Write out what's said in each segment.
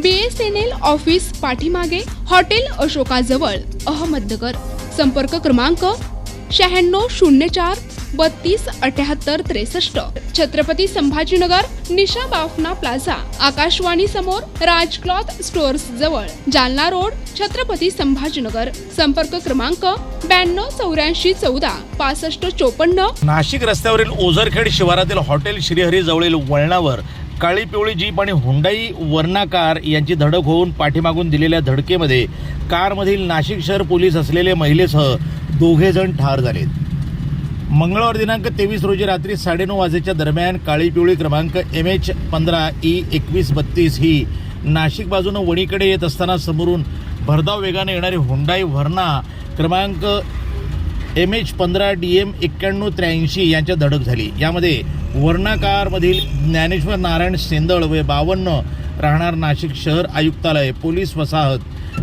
BSNL office पाठीमागे hotel अशोकाजवळ अहमदनगर. संपर्क क्रमांक शहाण्णव शून्य चार बत्तीस अठ्याहत्तर त्रेसष्ट. छत्रपती संभाजीनगर निशा बाफना प्लाझा आकाशवाणी समोर राज क्लॉथ स्टोअर्स जवळ जालना रोड छत्रपती संभाजीनगर. संपर्क क्रमांक ब्याण्णव चौऱ्याऐंशी चौदा पासष्ट चोपन्न. नाशिक रस्त्यावरील ओझरखेड शिवारातील हॉटेल श्रीहरी जवळील वळणावर काळी पिवळी जीप आणि हुंडाई वर्णा कार यांची धडक होऊन पाठीमागून दिलेल्या धडकेमध्ये कारमधील नाशिक शहर पोलीस असलेले महिलेसह दोघे जण ठार झालेत. मंगळवार दिनांक तेवीस रोजी रात्री साडेनऊ वाजेच्या दरम्यान काळी पिवळी क्रमांक एम एच पंधरा ई एकवीस बत्तीस ही नाशिक बाजूनं वणीकडे येत असताना समोरून भरधाव वेगाने येणारी हुंडाई व्हर्ना क्रमांक एम एच पंधरा डी एम एक्क्याण्णव त्र्याऐंशी यांच्या धडक झाली. यामध्ये वर्णाकारमधील ज्ञानेश्वर नारायण सेंदळ व बावन्न राहणार नाशिक शहर आयुक्तालय पोलीस वसाहत.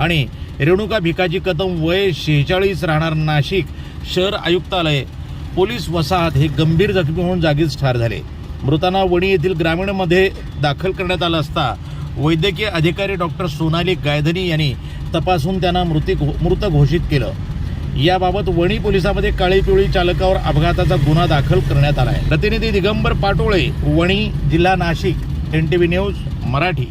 आणि रेणुका भिकाजी कदम वय शेहेचाळीस राहणार नाशिक शहर आयुक्तालय पोलीस वसाहत हे गंभीर जखमी होऊन जागीच ठार झाले. मृतांना वणी येथील ग्रामीणमध्ये दाखल करण्यात आलं असता वैद्यकीय अधिकारी डॉक्टर सोनाली गायधनी यांनी तपासून त्यांना मृतिक हो- मृत घोषित केलं. याबाबत वणी पोलिसांमध्ये काळी पिवळी चालकावर अपघाताचा गुन्हा दाखल करण्यात आला आहे. प्रतिनिधी दिगंबर पाटोळे वणी जिल्हा Nashik N T V news Marathi.